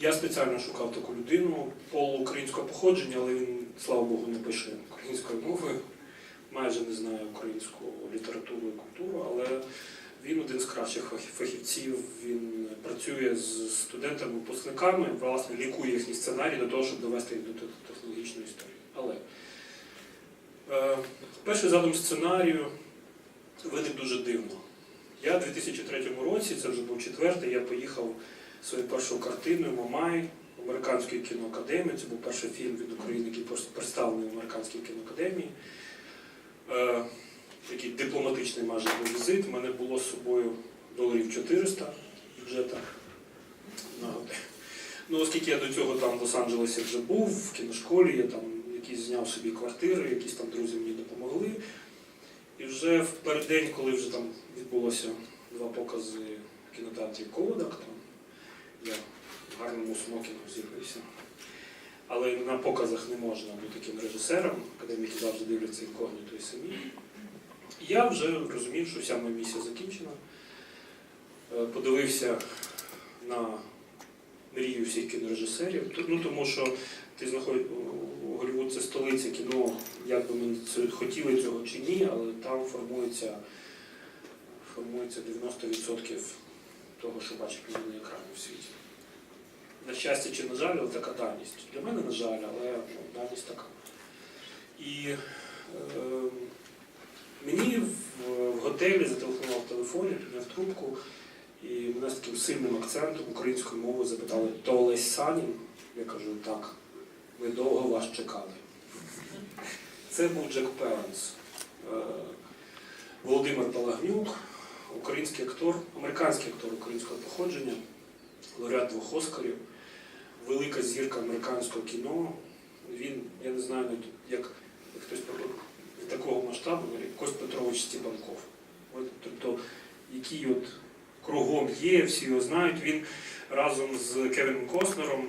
Я спеціально шукав таку людину полуукраїнського походження, але він, слава Богу, не пише українською мовою, майже не знає українську літературу і культуру, але він один з кращих фахівців. Він працює з студентами, випускниками, власне, лікує їхні сценарії до того, щоб довести їх до технологічної історії. Але е, перший задум сценарію виник дуже дивно. Я у 2003 році, це вже був четвертий, я поїхав своєю першою картиною Мамай Американської кіноакадемії. Це був перший фільм від України, який представлений в Американській кіноакадемії. Е, такий дипломатичний майже був візит. У мене було з собою доларів 400 бюджета. на. Ну, оскільки я до цього там в Лос-Анджелесі вже був, в кіношколі, я там якісь зняв собі квартири, якісь там друзі мені допомогли. І вже в переддень, коли вже там відбулося два покази в кінотеатрі Ководак, там я гарному смокінгу з'явився. Але на показах не можна бути таким режисером, академіки завжди дивляться інкогніто і самі. Я вже розумів, що вся моя місія закінчена. Е, Подивився на мрію всіх кінорежисерів. Ну, тому що ти знаходиш Голлівуд це столиця кіно, як би ми хотіли цього чи ні, але там формується, формується 90% того, що бачить на екрані в світі. На щастя чи на жаль, але така даність. Для мене, на жаль, але ну, даність така. І е, мені в, в готелі зателефонував в телефоні, підняв трубку, і мене з таким сильним акцентом українською мовою запитали, то Олесь Санін? Я кажу, так, ми довго вас чекали. Це був Джек Пеленс. Е, Володимир Палагнюк, український актор, американський актор українського походження, лауреат двох Оскарів, велика зірка американського кіно. Він, я не знаю, як, як хтось такого масштабу, говорить, Кость Петрович Степанков. От, тобто, який от кругом є, всі його знають. Він разом з Кевіном Костнером.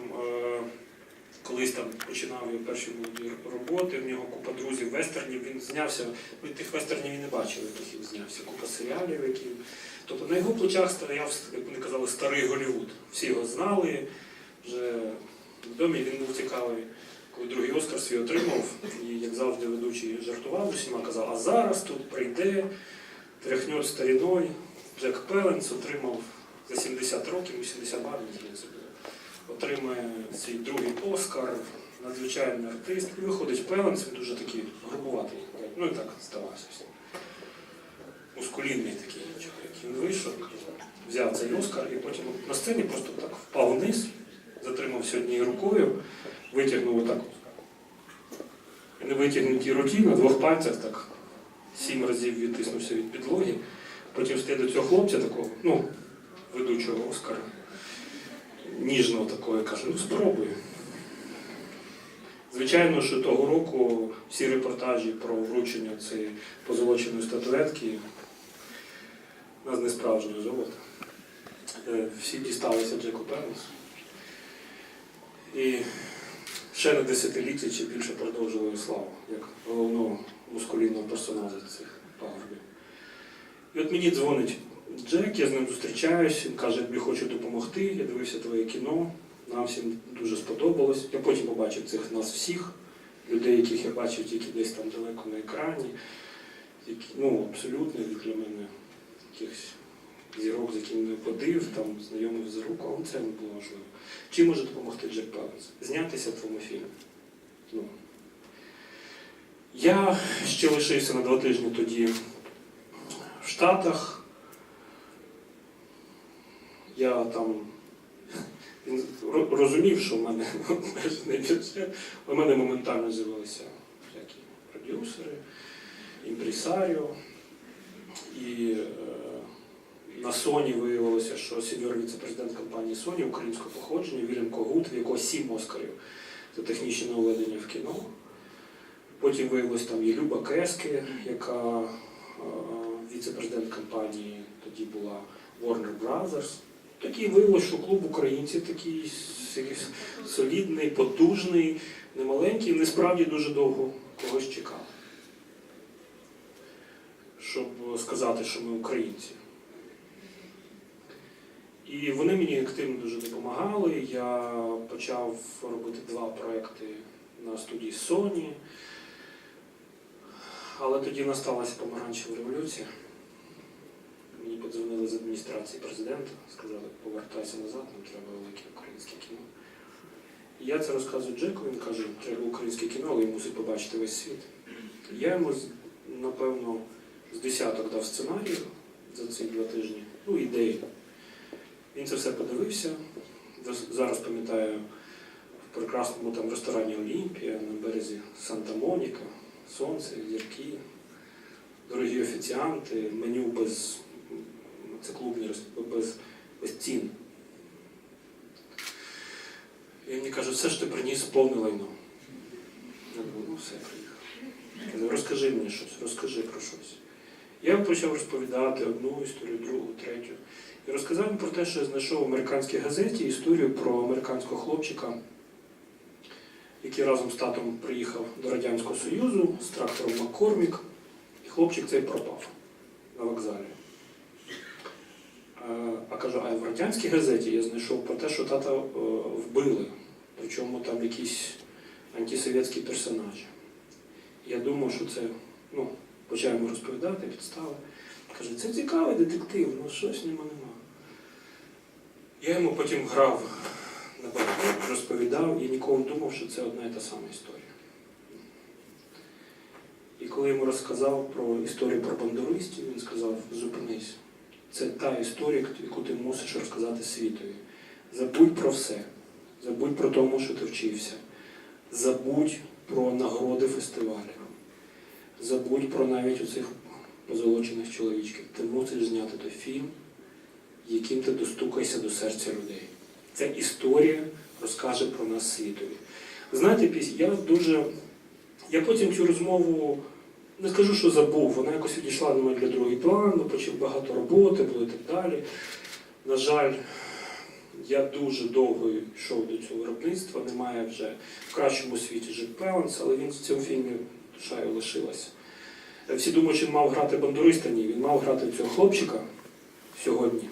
Колись там починав його перші молоді роботи, в нього купа друзів вестернів, він знявся, ви тих вестернів і не бачили, яких знявся, купа серіалів, які. Тобто на його плечах стояв, як вони казали, старий Голлівуд. Всі його знали, вже відомий, він був цікавий. Коли другий Оскар свій отримав, і як завжди ведучий жартував усіма, казав, а зараз тут прийде, тряхньо старіною. Джек Пеленс отримав за 70 років, 80 балів, здається, було свій другий Оскар, надзвичайний артист. І виходить Пеленс, він дуже такий грубуватий. Ну і так здавався. Мускулінний такий чоловік. Він вийшов, взяв цей Оскар і потім на сцені просто так впав вниз, затримався однією рукою, витягнув отак. І на витягнутій руці на двох пальцях так сім разів відтиснувся від підлоги. Потім стає до цього хлопця такого, ну, ведучого Оскара ніжного такого, каже, ну спробуй. Звичайно, що того року всі репортажі про вручення цієї позолоченої статуетки у нас не справжнє золото. Е, Всі дісталися Джеку Пенсу. І ще на десятиліття чи більше продовжували славу, як головного мускулінного персонажа цих пагорбів. І от мені дзвонить Джек, я з ним зустрічаюсь, він каже, я хочу допомогти, я дивився твоє кіно, нам всім дуже сподобалось. Я потім побачив цих нас всіх, людей, яких я бачив тільки десь там далеко на екрані, які, ну, абсолютно для мене якихось зірок, з якими не ходив, там знайомих з руку, але це не було важливо. Чим може допомогти Джек Паленс? Знятися в твоєму фільмі. Ну. Я ще лишився на два тижні тоді в Штатах. Я там розумів, що в мене обмежений бюджет. У мене моментально з'явилися всякі продюсери, імпресаріо. І е, на Sony виявилося, що сеньор віце-президент компанії Sony українського походження Вільям Когут, в якого сім Оскарів за технічне наведення в кіно. Потім виявилось там є Люба Кески, яка е, віце-президент компанії тоді була Warner Brothers. Такий виявилось, що клуб українців такий солідний, потужний, немаленький, і насправді дуже довго когось чекав. Щоб сказати, що ми українці. І вони мені активно дуже допомагали. Я почав робити два проекти на студії Sony. Але тоді насталася помаранчева революція. Подзвонили з адміністрації президента, сказали, повертайся назад, нам треба велике українське кіно. І я це розказую Джеку, він каже, треба українське кіно, але він мусить побачити весь світ. Я йому, напевно, з десяток дав сценарію за ці два тижні, ну, ідеї. Він це все подивився. Зараз пам'ятаю в прекрасному там ресторані Олімпія на березі Санта-Моніка, сонце, зірки, дорогі офіціанти, меню без це клубні без, без цін. І мені каже, все ж ти приніс повне лайно. Я думаю, ну все, приїхав. Розкажи мені щось, розкажи про щось. Я почав розповідати одну історію, другу, третю. І розказав про те, що я знайшов в американській газеті історію про американського хлопчика, який разом з татом приїхав до Радянського Союзу з трактором Маккормік, і хлопчик цей пропав на вокзалі. А, а кажу, а в радянській газеті я знайшов про те, що тата е, вбили, причому там якісь антисовєтські персонажі. Я думав, що це, ну, почав йому розповідати, підстави. Каже, це цікавий детектив, ну щось ньому нема. Я йому потім грав розповідав і ніколи не думав, що це одна і та сама історія. І коли йому розказав про історію про бандуристів, він сказав, зупинись. Це та історія, яку ти мусиш розказати світові. Забудь про все. Забудь про тому, що ти вчився. Забудь про нагороди фестивалів. Забудь про навіть оцих позолочених чоловічків. Ти мусиш зняти той фільм, яким ти достукаєшся до серця людей. Ця історія розкаже про нас світові. Знаєте, я дуже. Я потім цю розмову не скажу, що забув, вона якось відійшла на мене для другий план, почав багато роботи, було і так далі. На жаль, я дуже довго йшов до цього виробництва, немає вже в кращому світі Джек Пеланс, але він в цьому фільмі його лишилася. Всі думають, що він мав грати бандуриста, ні, він мав грати цього хлопчика сьогодні,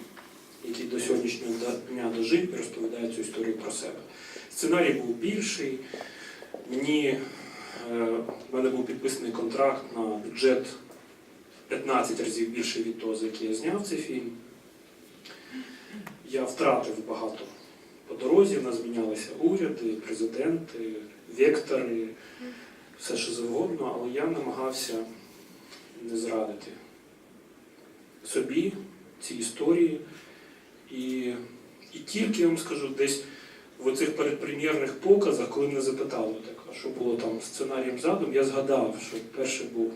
який до сьогоднішнього дня дожив і розповідає цю історію про себе. Сценарій був більший. Мені в мене був підписаний контракт на бюджет 15 разів більше від того, за який я зняв цей фільм. Я втратив багато по дорозі, в нас змінялися уряди, президенти, вектори, все що завгодно, але я намагався не зрадити собі ці історії. І, і тільки я вам скажу, десь в оцих передпрем'єрних показах, коли мене запитали, що було там сценарієм задум, я згадав, що перший був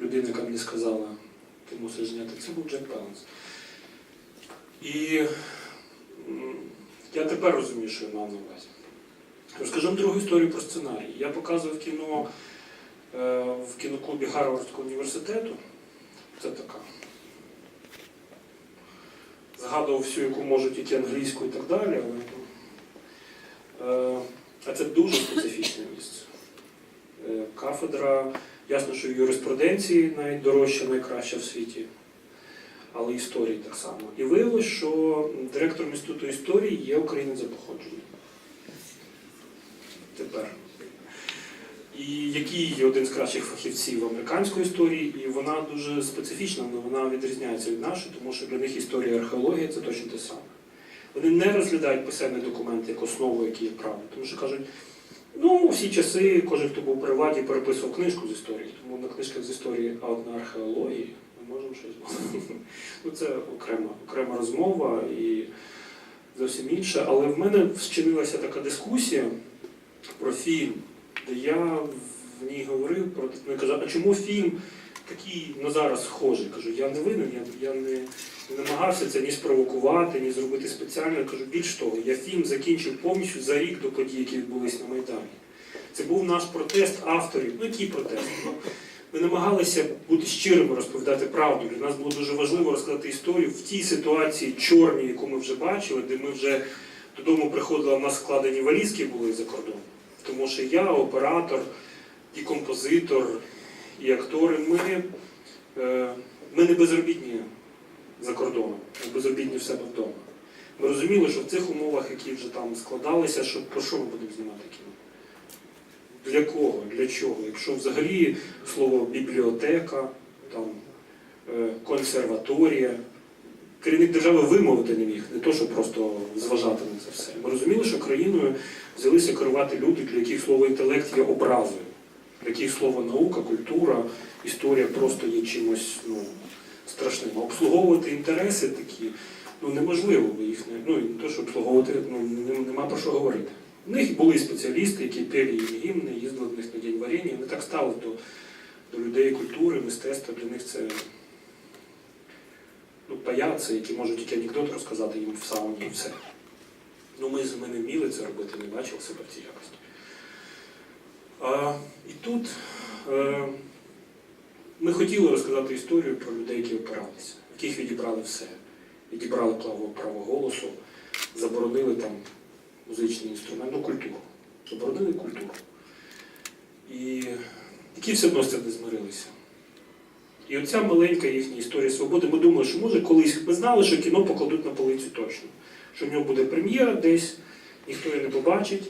людина, яка мені сказала, ти мусиш зняти, це був Джек Пеланс. І я тепер розумію, що я мав на увазі. Розкажу вам другу історію про сценарій. Я показував кіно е, в кіноклубі Гарвардського університету. Це така. Згадував всю, яку можу тільки англійську і так далі. Але, е, а це дуже специфічне місце. Е, кафедра, ясно, що юриспруденції найдорожча, найкраща в світі, але історії так само. І виявилось, що директором інституту історії є українець за походженням. Тепер. І який є один з кращих фахівців американської історії, і вона дуже специфічна, але вона відрізняється від нашої, тому що для них історія і археологія це точно те саме. Вони не розглядають писемний документ як основу, який є правда. Тому що кажуть, ну, у всі часи, кожен, хто був при владі, переписував книжку з історії, тому на книжках з історії, а на археології ми можемо щось. Ну, це окрема, окрема розмова і зовсім інше. Але в мене вчинилася така дискусія про фільм, де я в ній говорив про я кажу, а чому фільм такий на зараз схожий? Кажу, я не винен, я, я не, не намагався це ні спровокувати, ні зробити спеціально. Я кажу, більш того, я фільм закінчив повністю за рік до подій, які відбулись на Майдані. Це був наш протест авторів. Ну, який протест? Ну, ми намагалися бути щирими, розповідати правду. Для нас було дуже важливо розказати історію в тій ситуації чорній, яку ми вже бачили, де ми вже додому приходили, в нас складені валізки були за кордоном. Тому що я, оператор, і композитор, і актори, ми, е, ми не безробітні за кордоном, безробітні в себе вдома. Ми розуміли, що в цих умовах, які вже там складалися, що про що ми будемо знімати кіно? Для кого? Для чого? Якщо взагалі слово бібліотека, там, е, консерваторія, керівник держави вимовити не міг, не то, щоб просто зважати на це все. Ми розуміли, що країною взялися керувати люди, для яких слово інтелект є образою, для яких слово наука, культура, історія просто є чимось ну, страшним. Обслуговувати інтереси такі ну, неможливо, бо їх не, ну, не то, що обслуговувати, ну, нема про що говорити. У них були спеціалісти, які пели їм гімни, їздили до них на день варення, вони так ставили до, до людей культури, мистецтва, для них це ну, паяци, які можуть тільки анекдот розказати їм в сауні і все. Ну, ми, ми не вміли це робити, не бачили себе в цій якості. А, і тут е, ми хотіли розказати історію про людей, які опиралися, яких відібрали все. Відібрали право, право голосу, заборонили там музичний інструмент, ну культуру. Заборонили культуру. І які все одно з цим не змирилися. І оця маленька їхня історія свободи, ми думали, що може колись ми знали, що кіно покладуть на полицю точно. Що в нього буде прем'єра десь, ніхто її не побачить.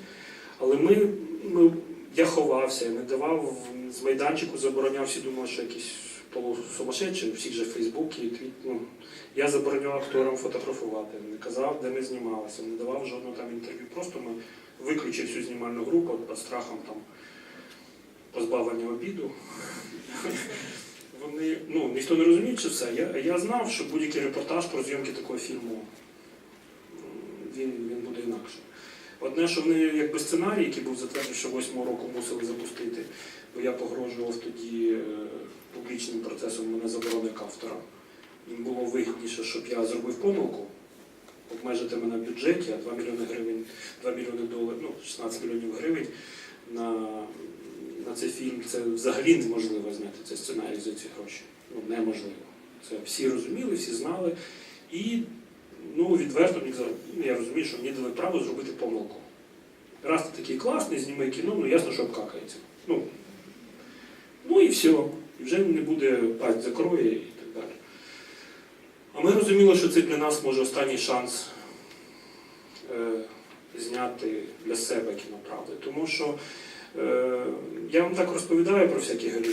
Але ми, ми, я ховався, я не давав з майданчику, забороняв, всі думали, що якісь полусумасшедші, у всіх же Фейсбуці, ну, я забороняв акторам фотографувати, не казав, де ми знімалися, не давав жодного там інтерв'ю. Просто ми виключив всю знімальну групу під страхом там позбавлення обіду. Вони, ну, ніхто не розуміє, чи все. Я, я знав, що будь-який репортаж про зйомки такого фільму він, він буде інакше. Одне, що вони якби сценарій, який був затверджений, що восьмого року мусили запустити, бо я погрожував тоді е, публічним процесом мене заборони як автора. Їм було вигідніше, щоб я зробив помилку, обмежити мене в бюджеті, а 2 мільйони гривень, 2 мільйони доларів, ну, 16 мільйонів гривень на, на цей фільм це взагалі неможливо зняти цей сценарій за ці гроші. Ну, неможливо. Це всі розуміли, всі знали. І ну, відверто ну, я розумію, що мені дали право зробити помилку. Раз ти такий класний, зніми кіно, ну ясно, що обкакається. Ну, ну і все. І вже не буде пасть закроє і так далі. А ми розуміли, що це для нас може останній шанс е, зняти для себе кіно правди. Тому що е, я вам так розповідаю про всякі галюни.